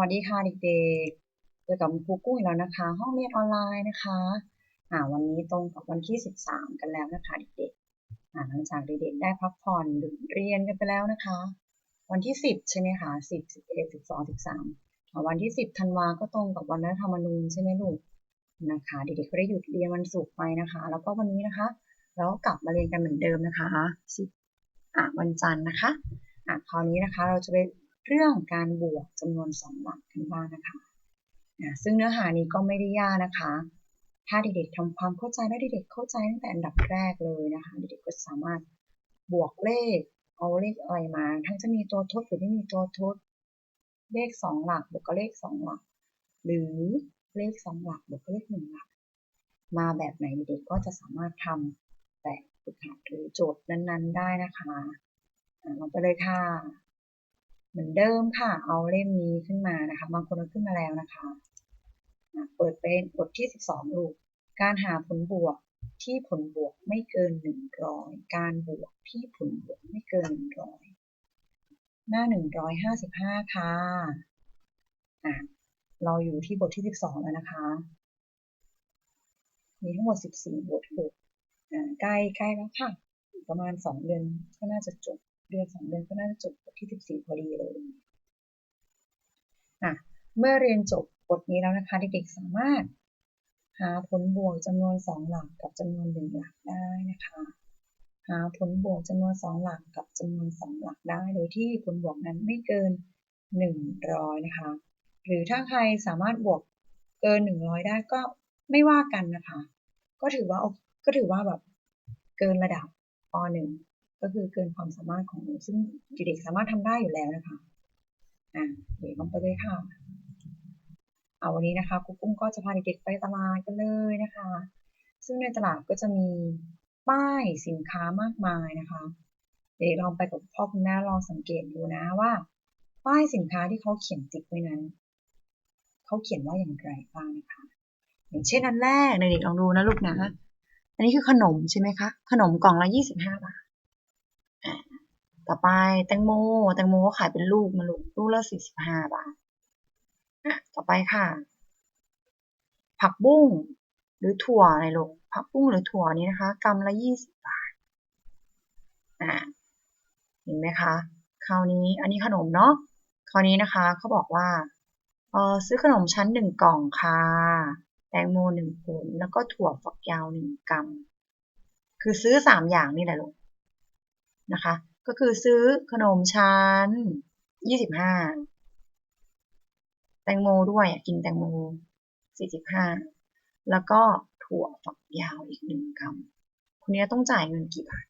วัสดีค่ะเด็กๆ เจอกับครูกุ้งอีกแล้วนะคะ ห้องเรียนออนไลน์นะคะอ่าวันนี้ตรงกับวันที่ 13 กันแล้วนะคะเด็กๆอ่าหลังจากเด็กๆได้พักผ่อนหรือเรียนกันไปแล้วนะคะ วันที่ 10 ใช่ไหมคะ10 11 12 13วันที่ 10ธันวาก็ตรงกับวันรัฐธรรมนูญใช่ไหมลูกนะคะเด็กๆก็ได้หยุดเรียนวันศุกร์ไปนะคะ แล้วก็วันนี้นะคะเราก็กลับมาเรียนกันเหมือนเดิมนะคะ10อ่าวันจันทร์นะคะอะคราวนี้นะคะเราจะไป เรื่องการบวกจำนวนสองหลักกันบ้างนะคะะซึ่งเนื้อหานี้ก็ไม่ได้ยากนะคะ ถ้าเด็กๆทำความเข้าใจและเด็กๆเข้าใจตั้งแต่อันดับแรกเลยนะคะ เด็กๆก็สามารถบวกเลข เอาเลขอะไรมา ทั้งจะมีตัวทดหรือไม่มีตัวทด เลขสองหลักบวกกับเลขสองหลัก หรือเลขสองหลักบวกกับเลขหนึ่งหลัก มาแบบไหนเด็กๆก็จะสามารถทำแบบฝึกหัดหรือโจทย์นั้นๆ ได้นะคะลองไปเลยค่ะ เหมือนเดิมค่ะ เอาเล่มนี้ขึ้นมานะคะ บางคนเอาขึ้นมาแล้วนะคะ เปิดเป็นบทที่ 12 ลูก การหาผลบวกที่ผลบวกไม่เกิน 100 การบวกที่ผลบวกไม่เกิน 100 หน้า 155 ค่ะอะเราอยู่ที่บทที่ 12 แล้วนะคะ มีทั้งหมด 14 บทลูกใกล้ใกล้แล้วค่ะ ประมาณ 2 เดือนก็น่าจะจบ เดือนสองเดือนก็น่าจะจบบทที่14พอดีเลยอะเมื่อเรียนจบบทนี้แล้วนะคะเด็กๆสามารถหาผลบวกจำนวน2หลักกับจำนวน1หลักได้นะคะ หาผลบวกจำนวน2หลักกับจำนวน2หลักได้ โดยที่ผลบวกนั้นไม่เกิน100นะคะ หรือถ้าใครสามารถบวกเกิน100ได้ก็ไม่ว่ากันนะคะ ก็ถือว่าก็ถือว่าแบบเกินระดับป .1 ก็คือเกินความสามารถของหนูซึ่งเด็กสามารถทำได้อยู่แล้วนะคะอะเดี๋ยวลงไปเลยค่ะเอาวันนี้นะคะครูปุ้มก็จะพาเด็กๆไปตลาดกันเลยนะคะ ซึ่งในตลาดก็จะมีป้ายสินค้ามากมายนะคะเดี๋ยวลองไปกับพ่อคุณแม่ลองสังเกตดูนะว่า ป้ายสินค้าที่เขาเขียนติดไว้นั้นเขาเขียนว่าอย่างไรบ้างนะคะ อย่างเช่นอันแรกเด็กๆลองดูนะลูกนะ อันนี้คือขนมใช่ไหมคะ ขนมกล่องละ25บาท ต่อไปแตงโม แตงโมก็ขายเป็นลูกมาลูกลูกละสี่สิบห้าบาทอะต่อไปค่ะ ผักบุ้งหรือถั่วอะไรลูกผักบุ้งหรือถั่วนี้นะคะกำละยี่สิบบาทอ่าเห็นไหมคะคราวนี้อันนี้ขนมเนาะคราวนี้นะคะเขาบอกว่าเออซื้อขนมชั้นหนึ่งกล่องค่ะแตงโมหนึ่งผลแล้วก็ถั่วฝักยาวหนึ่งกำคือซื้อสามอย่างนี่แหละลูกนะคะ ก็คือซื้อขนมชั้นยี่สิบห้าแตงโมด้วยกินแตงโมสี่สิบห้าแล้วก็ถั่วฝักยาวอีกหนึ่งกรัมคนนี้ต้องจ่ายเงินกี่บาท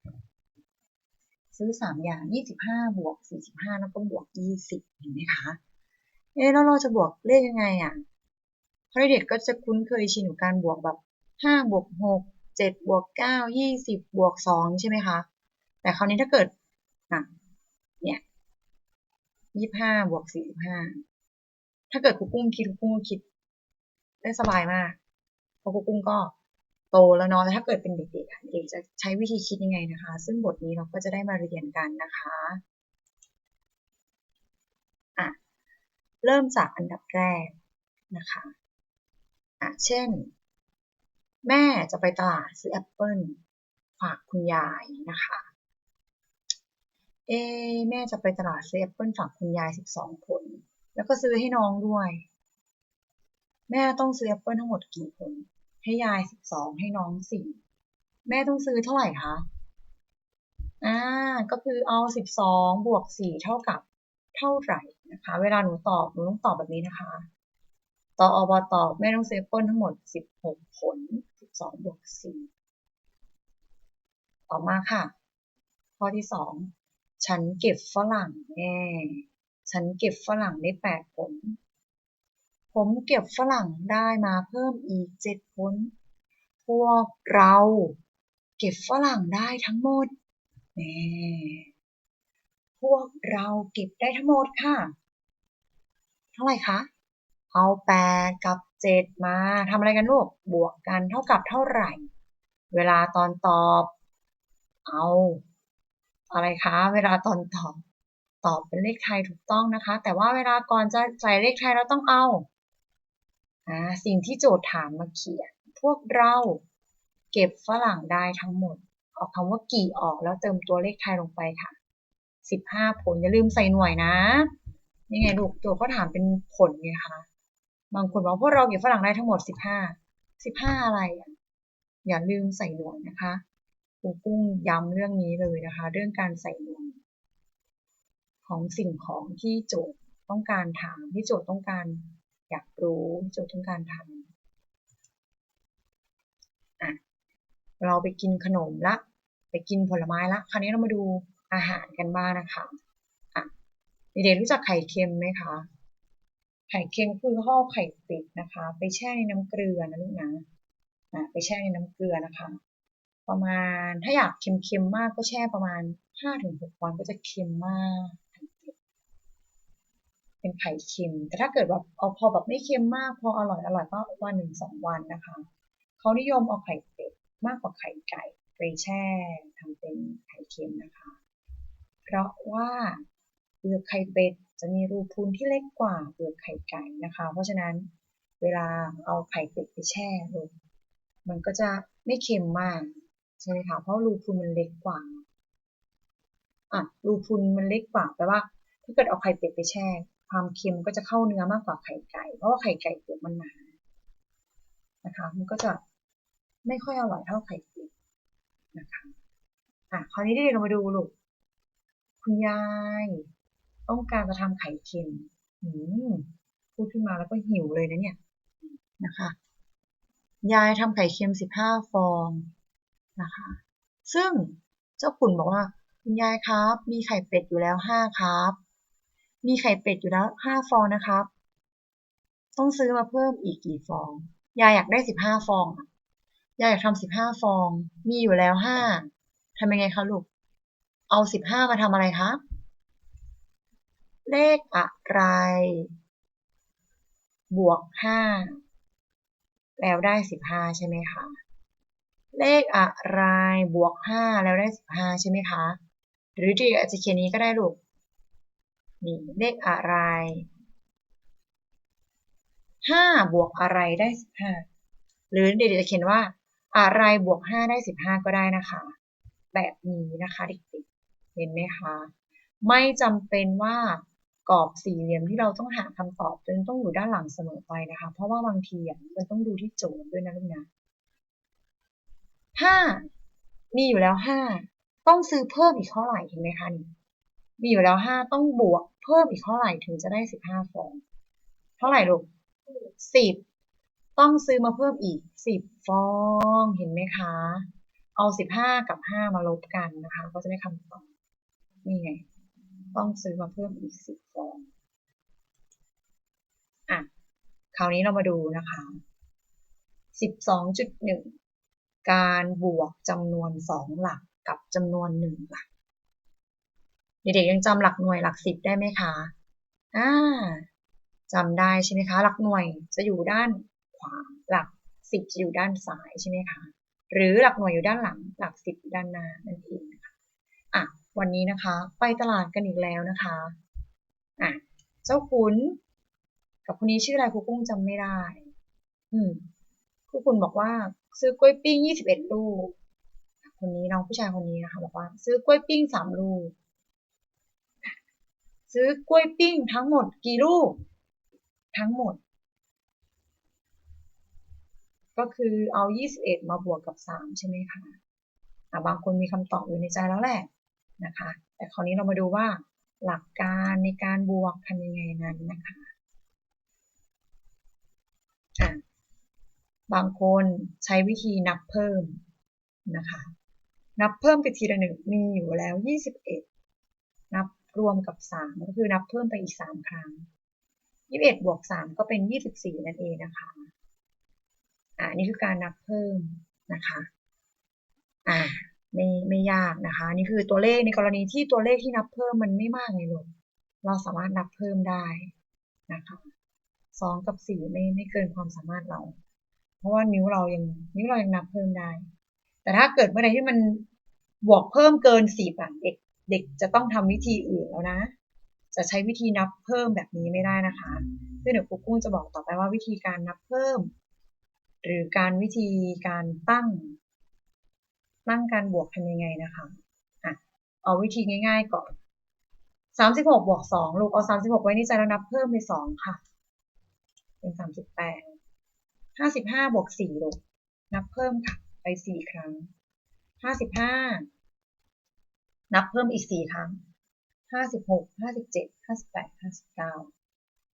ซื้อสามอย่างยี่สิบห้าบวกสี่สิบห้าแล้วก็บวกยี่สิบเห็นไหมคะเอ๊แล้วเราจะบวกเลขยังไงอะเพราะเด็กก็จะคุ้นเคยชินกับการบวกแบบห้าบวกหกเจ็ดบวกเก้ายี่สิบบวกสองใช่ไหมคะแต่คราวนี้ถ้าเกิด อะเนี่ยยี่ห้าบวกสี่สิบห้าถ้าเกิดครูกุ้งคิดครูกุ้งคิด ได้สบายมากเพราะครูกุ้งก็โตแล้วเนาะแต่ถ้าเกิดเป็นเด็กๆเด็กจะใช้วิธีคิดยังไงนะคะ ซึ่งบทนี้เราก็จะได้มาเรียนกันนะคะอะเริ่มจากอันดับแรกนะคะอะเช่น แม่จะไปตลาดซื้อแอปเปิลฝากคุณยายนะคะ เอแม่จะไปตลาดซื้อแอปเปิลฝากคุณยายสิบสองผล แล้วก็ซื้อให้น้องด้วย แม่ต้องซื้อแอปเปิลทั้งหมดกี่ผล ให้ยายสิบสองให้น้องสี่แม่ต้องซื้อเท่าไหร่คะอ่าก็คือเอาสิบสองบวกสี่เท่ากับเท่าไหร่นะคะ เวลาหนูตอบหนูต้องตอบแบบนี้นะคะต่ออบตอบแม่ต้องซื้อแอปเปิลทั้งหมดสิบหกผลสิบสองบวกสี่ต่อมาค่ะ ข้อที่สอง ฉันเก็บฝรั่งแน่ฉันเก็บฝรั่งได้แปดผล ผมเก็บฝรั่งได้มาเพิ่มอีกเจ็ดผล พวกเราเก็บฝรั่งได้ทั้งหมดแน่พวกเราเก็บได้ทั้งหมดค่ะ เท่าไหร่คะ เอาแปดกับเจ็ดมาทำอะไรกันลูก บวกกันเท่ากับเท่าไหร่ เวลาตอนตอบ เอา อะไรคะ เวลาตอนตอบตอบเป็นเลขไทยถูกต้องนะคะ แต่ว่าเวลาก่อนจะใส่เลขไทยเราต้องเอาอ่าสิ่งที่โจทย์ถามมาเขียน พวกเราเก็บฝรั่งได้ทั้งหมด ออกคำว่ากี่ออกแล้วเติมตัวเลขไทยลงไปค่ะสิบห้าผลอย่าลืมใส่หน่วยนะนี่ไงลูกตัวก็ถามเป็นผลไงคะบางคนบอกพวกเราเก็บฝรั่งได้ทั้งหมดสิบห้าสิบห้าอะไรอย่าลืมใส่หน่วยนะคะ รูกุ้งย้ำเรื่องนี้เลยนะคะ เรื่องการใส่นวยของสิ่งของที่โจทย์ต้องการถามที่โจทย์ต้องการอยากรู้ที่โจทย์ต้องการทำอะเราไปกินขนมละ ไปกินผลไม้ละ คราวนี้เรามาดูอาหารกันบ้างนะคะอะเด็กๆรู้จักไข่เค็มไหมคะไข่เค็มคือห่อไข่ป็ดนะคะ ไปแช่ในน้ำเกลือนะลูกนะอะไปแช่ในน้ำเกลือนะคะ ประมาณถ้าอยากเค็มๆมากก็แช่ประมาณห้าถึงหกวันก็จะเค็มมาก เป็นไข่เค็ม แต่ถ้าเกิดแบบเอาพอแบบไม่เค็มมาก พออร่อยอร่อยก็วันหนึ่งสองวันนะคะเขานิยมเอาไข่เป็ดมากกว่าไข่ไก่ไปแช่ทำเป็นไข่เค็มนะคะ เพราะว่าเปลือกไข่เป็ดจะมีรูพุนที่เล็กกว่าเปลือกไข่ไก่นะคะ เพราะฉะนั้นเวลาเอาไข่เป็ดไปแช่ลงมันก็จะไม่เค็มมาก ใช่ไหมคะเพราะรูพุนมันเล็กกว่าอะรูพุนมันเล็กกว่าแปลว่า ถ้าเกิดเอาไข่เป็ดไปแช่ ความเค็มก็จะเข้าเนื้อมากกว่าไข่ไก่ เพราะว่าไข่ไก่เปลือกมันหนานะคะ มันก็จะไม่ค่อยอร่อยเท่าไข่เป็ดนะคะอะคราวนี้เดี๋ยวเรามาดูลูกคุณยายต้องการจะทำไข่เค็มอืมพูดขึ้นมาแล้วก็หิวเลยนะเนี่ยนะคะ ยายทำไข่เค็มสิบห้าฟอง นะคะ ซึ่งเจ้าขุนบอกว่าคุณยายครับ มีไข่เป็ดอยู่แล้วห้าครับ มีไข่เป็ดอยู่แล้วห้าฟองนะครับ ต้องซื้อมาเพิ่มอีกกี่ฟอง ยายอยากได้สิบห้าฟอง ยายอยากทำสิบห้าฟอง มีอยู่แล้วห้าทำยังไงคะลูก เอาสิบห้ามาทำอะไรคะเลขอะไร บวกห้าแล้วได้สิบห้าใช่ไหมคะ เลขอะไรบวกห้าแล้วได้สิบห้าใช่ไหมคะ หรือที่อาจจะเขียนนี้ก็ได้ลูกนี่เลขอะไรห้าบวกอะไรได้สิบห้าหรือเด็กๆจะเขียนว่า อะไรบวกห้าได้สิบห้าก็ได้นะคะ แบบนี้นะคะเด็กๆเห็นไหมคะไม่จำเป็นว่ากรอบสี่เหลี่ยมที่เราต้องหาคำตอบจนต้องอยู่ด้านหลังเสมอไปนะคะ เพราะว่าบางทีมันต้องดูที่โจทย์ด้วยนะลูกนะ ห้ามีอยู่แล้วห้าต้องซื้อเพิ่มอีกเท่าไหร่เห็นไหมคะนี่มีอยู่แล้วห้าต้องบวกเพิ่มอีกเท่าไหร่ถึงจะได้สิบห้าฟอง เท่าไหร่ลูกสิบต้องซื้อมาเพิ่มอีกสิบฟองเห็นไหมคะ เอาสิบห้ากับห้ามาลบกันนะคะ ก็จะได้คำตอบนี่ไง ต้องซื้อมาเพิ่มอีกสิบฟองอะคราวนี้เรามาดูนะคะสิบสองจุดหนึ่ง การบวกจำนวนสองหลักกับจำนวนหนึ่งหลัก เด็กๆยังจำหลักหน่วยหลักสิบได้ไหมคะอ่าจำได้ใช่ไหมคะ หลักหน่วยจะอยู่ด้านขวาหลักสิบจะอยู่ด้านซ้ายใช่ไหมคะ หรือหลักหน่วยอยู่ด้านหลัง หลักสิบอยู่ด้านหน้านั่นเองนะคะอะวันนี้นะคะไปตลาดกันอีกแล้วนะคะอะเจ้าขุนกับคนนี้ชื่ออะไรครูกุ้งจำไม่ได้ อืมครูคุณบอกว่า ซื้อกล้วยปิ้งยี่สิบเอ็ดลูก คนนี้น้องผู้ชายคนนี้นะคะบอกว่า ซื้อกล้วยปิ้งสามลูก ซื้อกล้วยปิ้งทั้งหมดกี่ลูก ทั้งหมด ก็คือเอา21มาบวกกับ3ใช่ไหมคะะบางคนมีคำตอบอยู่ในใจแล้วแหละนะคะ แต่คราวนี้เรามาดูว่าหลักการในการบวกทำยังไงนั้นนะคะะ บางคนใช้วิธีนับเพิ่มนะคะ นับเพิ่มไปทีละหนึ่งมีอยู่แล้ว 21 นับรวมกับ 3 ก็คือนับเพิ่มไปอีก 3 ครั้ง 21บวก3ก็เป็น 24 นั่นเองนะคะ อ่านี่คือการนับเพิ่มนะคะ อ่าไม่ไม่ยากนะคะ นี่คือตัวเลขในกรณีที่ตัวเลขที่นับเพิ่มมันไม่มากไงลูกเราสามารถนับเพิ่มได้นะคะสองกับสี่ไม่ไม่เกินความสามารถเรา ราะว่านิ้วเรายังนิ้วเรายังนับเพิ่มได้ แต่ถ้าเกิดเมื่อใดที่มันบวกเพิ่มเกินสิบอะเด็กเด็กจะต้องทำวิธีอื่นแล้วนะ จะใช้วิธีนับเพิ่มแบบนี้ไม่ได้นะคะซึ่งเดี๋ยวครูกุ้งจะบอกต่อไปว่าวิธีการนับเพิ่ม หรือการวิธีการตั้ง ตั้งการบวกทำยังไงนะคะอะเอาวิธีง่าย ๆก่อนสามสิบหกบวกสองลูกเอาสามสิบหกไว้ในใจแล้วนับเพิ่มไปสองค่ะ เป็นสามสิบแปด ห้าสิบห้าบวกสี่ลูกนับเพิ่มค่ะไปสี่ครั้งห้าสิบห้านับเพิ่มอีกสี่ครั้งห้าสิบหกห้าสิบเจ็ดห้าสิบแปดห้าสิบเก้า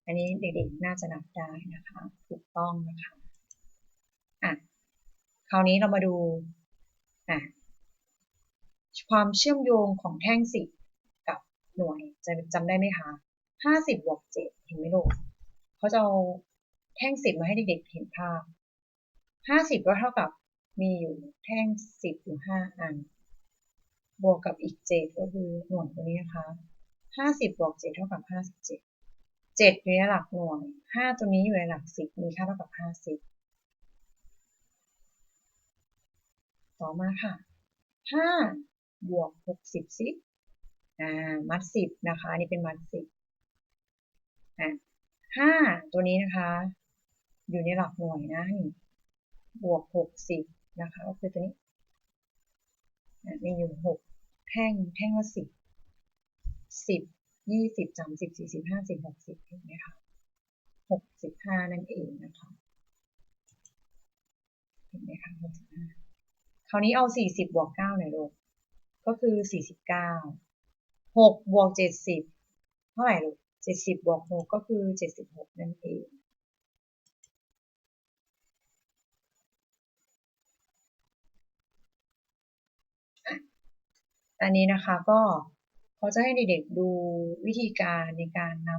อันนี้เด็กๆน่าจะนับได้นะคะถูกต้องนะคะอะคราวนี้เรามาดูอะความเชื่อมโยงของแท่งสิบกับหน่วยจะจำได้ไหมคะห้าสิบบวกเจ็ดเห็นไหมลูกเขาจะเอา แท่งสิบมาให้เด็กๆเห็นภาพห้าสิบก็เท่ากับมีอยู่แท่งสิบอยู่ห้าอัน บวกกับอีกเจ็ดก็คือหน่วยตัวนี้นะคะห้าสิบบวกเจ็ดเท่ากับห้าสิบเจ็ดเจ็ดอยู่ในหลักหน่วยห้าตัวนี้อยู่ในหลักสิบมีค่าเท่ากับห้าสิบต่อมาค่ะห้าบวกหกสิบสิอ่ามัดสิบนะคะนี่เป็นมัดสิบอะห้าตัวนี้นะคะ อยู่ในหลักหน่วยนะนี่บวกหกสิบนะคะก็คือตัวนี้มีอยู่หกแท่งแท่งละสิบสิบยี่สิบสามสิบสี่สิบห้าสิบหกสิบเห็นไหมคะหกสิบห้านั่นเองนะคะเห็นไหมคะหกสิบห้าคราวนี้เอาสี่สิบบวกเก้าหน่อยลูกก็คือสี่สิบเก้าหกบวกเจ็ดสิบเท่าไหร่ลูกเจ็ดสิบบวกหกก็คือเจ็ดสิบหกนั่นเอง อันนี้นะคะก็เขาจะให้เด็กๆดูวิธีการในการน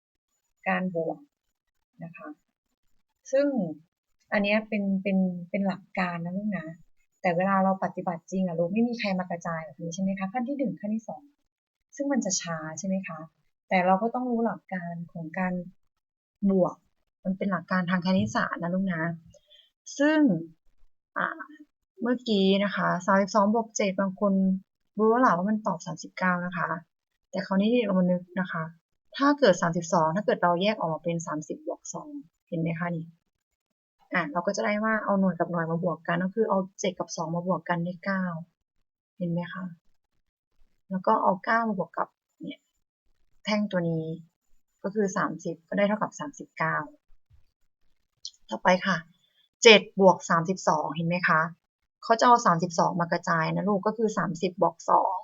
ำการบวกนะคะ ซึ่งอันนี้เป็นเป็นเป็นหลักการนะลูกนะแต่เวลาเราปฏิบัติจริงอะลูกไม่มีใครมากระจายแบบนี้ใช่ไหมคะขั้นที่หนึ่งขั้นที่สองซึ่งมันจะช้าใช่ไหมคะ แต่เราก็ต้องรู้หลักการของการบวก มันเป็นหลักการทางคณิตศาสตร์นะลูกนะ ซึ่งเมื่อกี้นะคะ32บสองบวก7บางคน รู้แล้วหละว่ามันตอบ 39 นะคะ แต่คราวนี้เรามานึกนะคะ ถ้าเกิด 32 ถ้าเกิดเราแยกออกมาเป็น 30บวก2เห็นไหมคะนี่อะเราก็จะได้ว่าเอาหน่วยกับหน่วยมาบวกกันก็คือเอา 7 กับ 2 มาบวกกันได้ 9 เห็นไหมคะแล้วก็เอา 9 มาบวกกับเนี่ยแท่งตัวนี้ก็คือ 30 ก็ได้เท่ากับ 39 ต่อไปค่ะ 7 บวก 32 เห็นไหมคะ เขาจะเอา32มากระจายนะลูกก็คือ30บวก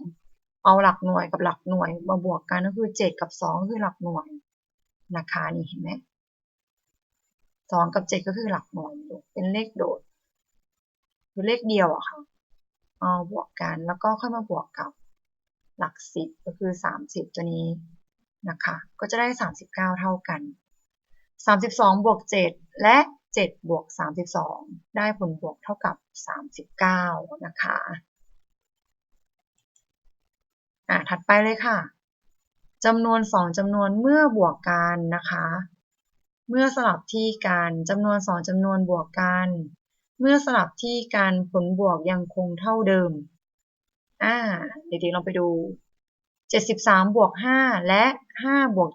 2เอาหลักหน่วยกับหลักหน่วยมาบวกกันก็คือ7กับ2ก็คือหลักหน่วยนะคะนี่เห็นไหม2กับ7ก็คือหลักหน่วยเป็นเลขโดดคือเลขเดียวอะค่ะเอาบวกกันแล้วก็ค่อยมาบวกกับหลัก10ก็คือ30ตัวนี้นะคะ ก็จะได้39เท่ากัน32บวก7และ 7บวก32 ได้ผลบวกเท่ากับ 39 นะคะอ่าถัดไปเลยค่ะจำนวน 2จำนวนเมื่อบวกกันนะคะ เมื่อสลับที่กันจำนวน 2จำนวนบวกกัน เมื่อสลับที่กันผลบวกยังคงเท่าเดิมอ่าเด็กๆลองไปดู 73บวก5และ5บวก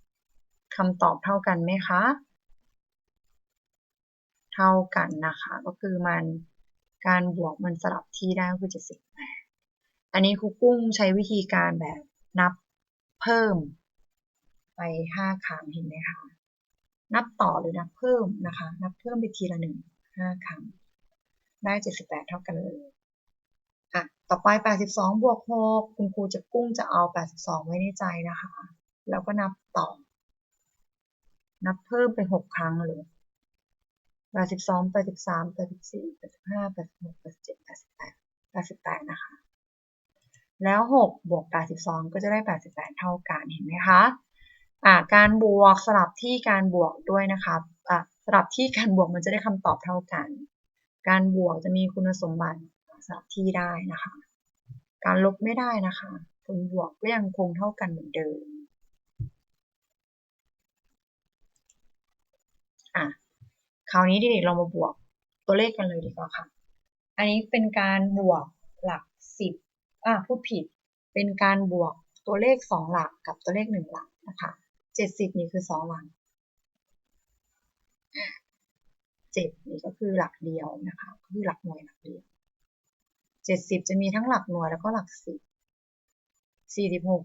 73คำตอบเท่ากันไหมคะ เท่ากันนะคะ ก็คือมันการบวกมันสลับที่ได้ก็คือ78อันนี้ครูกุ้งใช้วิธีการแบบนับเพิ่มไป5ครั้งเห็นไหมคะนับต่อหรือนับเพิ่มนะคะ นับเพิ่มไปทีละหนึ่ง5ครั้ง ได้78เท่ากันเลยอะต่อไป82บวก6คุณครูจะกุ้งจะเอา82ไว้ในใจนะคะ แล้วก็นับต่อ นับเพิ่มไป6ครั้งเลย แปดสิบสองแปดสิบสามแปดสิบสี่แปดสิบห้าแปดสิบหกแปดสิบเจ็ดแปดสิบแปดแปดสิบแปดนะคะ แล้วหกบวกแปดสิบสองก็จะได้แปดสิบแปดเท่ากันเห็นไหมคะอ่าการบวกสลับที่การบวกด้วยนะคะอ่าสลับที่การบวกมันจะได้คำตอบเท่ากัน การบวกจะมีคุณสมบัติสลับที่ได้นะคะ การลบไม่ได้นะคะ ผลบวกก็ยังคงเท่ากันเหมือนเดิมอะ คราวนี้เด็กๆเรามาบวกตัวเลขกันเลยดีกว่าค่ะ อันนี้เป็นการบวกหลักสิบอ่าพูดผิด เป็นการบวกตัวเลขสองหลักกับตัวเลขหนึ่งหลักนะคะเจ็ดสิบนี่คือสองหลักเจ็ดนี่ก็คือหลักเดียวนะคะก็คือหลักหน่วยหลักเดียวเจ็ดสิบจะมีทั้งหลักหน่วยแล้วก็หลักสิบสี่สิบหก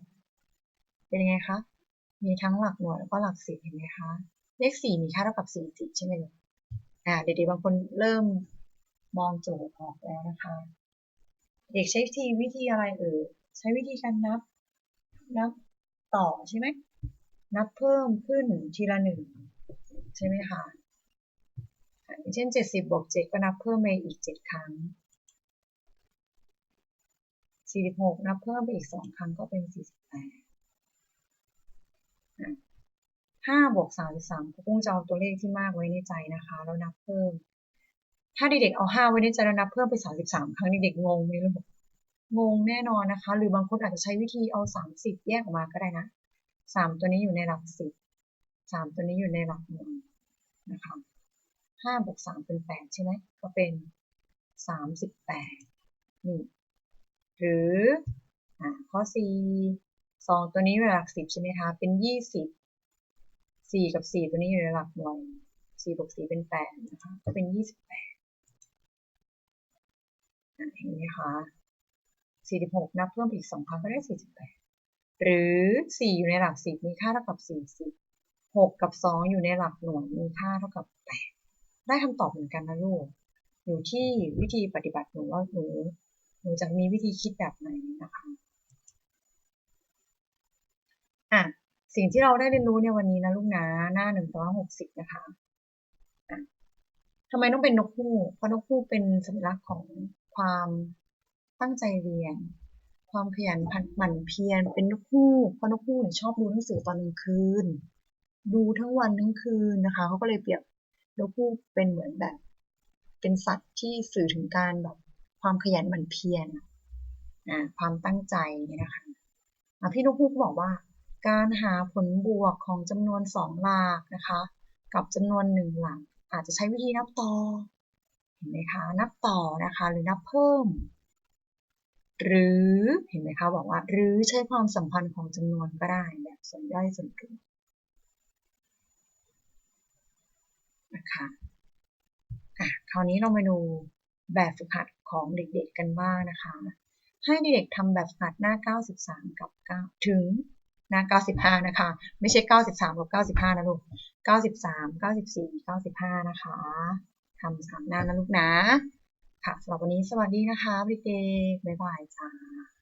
เป็นยังไงคะมีทั้งหลักหน่วยแล้วก็หลักสิบเห็นไหมคะเลขสี่มีค่าเท่ากับสี่สิบใช่ไหมลูก อ่าเด็กๆบางคนเริ่มมองโจทย์ออกแล้วนะคะ เด็กใช้วิธีวิธีอะไรเอ่ยใช้วิธีการนับ นับต่อใช่ไหมนับเพิ่มขึ้นทีละหนึ่งใช่ไหมคะอะอย่างเช่นเจ็ดสิบบวกเจ็ดก็นับเพิ่มไปอีกเจ็ดครั้งสี่สิบหกนับเพิ่มไปอีกสองครั้งก็เป็นสี่ สิบแปดห้าบวกสามสิบสามครูกุ้งจะเอาตัวเลขที่มากไว้ในใจนะคะ แล้วนับเพิ่ม ถ้าเด็กๆเอาห้าไว้ในใจแล้วนับเพิ่มไปสามสิบสามครั้งเด็กๆงงไหมลูกงงแน่นอนนะคะ หรือบางคนอาจจะใช้วิธีเอาสามสิบแยกออกมาก็ได้นะสามตัวนี้อยู่ในหลักสิบสามตัวนี้อยู่ในหลักหน่วยนะคะห้าบวกสามเป็นแปดใช่ไหมก็เป็นสามสิบแปดนี่ หรืออ่าข้อสี่สองตัวนี้อยู่ในหลักสิบใช่ไหมคะ เป็นยี่ สี่กับสี่ตัวนี้อยู่ในหลักหน่วยสี่บวกสี่เป็นแปดนะคะก็เป็นยี่สิบแปดเห็นไหมคะสี่สิบหกนับเพิ่มอีกสองครั้งก็ได้สี่สิบแปดหรือสี่อยู่ในหลักสิบมีค่าเท่ากับสี่สิบหกกับสองอยู่ในหลักหน่วยมีค่าเท่ากับแปดได้คำตอบเหมือนกันนะลูกอยู่ที่วิธีปฏิบัติหนูว่าหนูหนูจะมีวิธีคิดแบบไหนนะคะอะ สิ่งที่เราได้เรียนรู้ในวันนี้นะลูกนะหน้าหนึ่งร้อยหกสิบนะคะทำไมต้องเป็นนกคู่เพราะนกคู่เป็นสัญลักษณ์ของความตั้งใจเรียน ความขยันหมั่นเพียรเป็นนกคู่เพราะนกคู่เนี่ยชอบดูหนังสือตอนกลางคืน ดูทั้งวันทั้งคืนนะคะเขาก็เลยเปรียบนกคู่เป็นเหมือนแบบ เป็นสัตว์ที่สื่อถึงการแบบความขยันหมั่นเพียรอ่าความตั้งใจเนี่ยนะคะอะพี่นกคู่ก็บอกว่า การหาผลบวกของจำนวนสองหลักนะคะ กับจำนวนหนึ่งหลัก อาจจะใช้วิธีนับต่อ เห็นไหมคะ นับต่อนะคะ หรือนับเพิ่ม หรือ เห็นไหมคะ บอกว่า หรือใช้ความสัมพันธ์ของจำนวนก็ได้ แบบส่วนย่อยส่วนรวมนะคะอะคราวนี้เรามาดูแบบฝึกหัดของเด็กๆกันบ้างนะคะ ให้เด็กๆทำแบบฝึกหัดหน้า 93 กับ 9 ถึง น้า95 นะคะ ไม่ใช่ 93กับ95 นะลูก 93 94 95 นะคะทำสามหน้านะลูกนะ ค่ะสำหรับวันนี้สวัสดีนะคะเด็กบ๊ายบายจ้า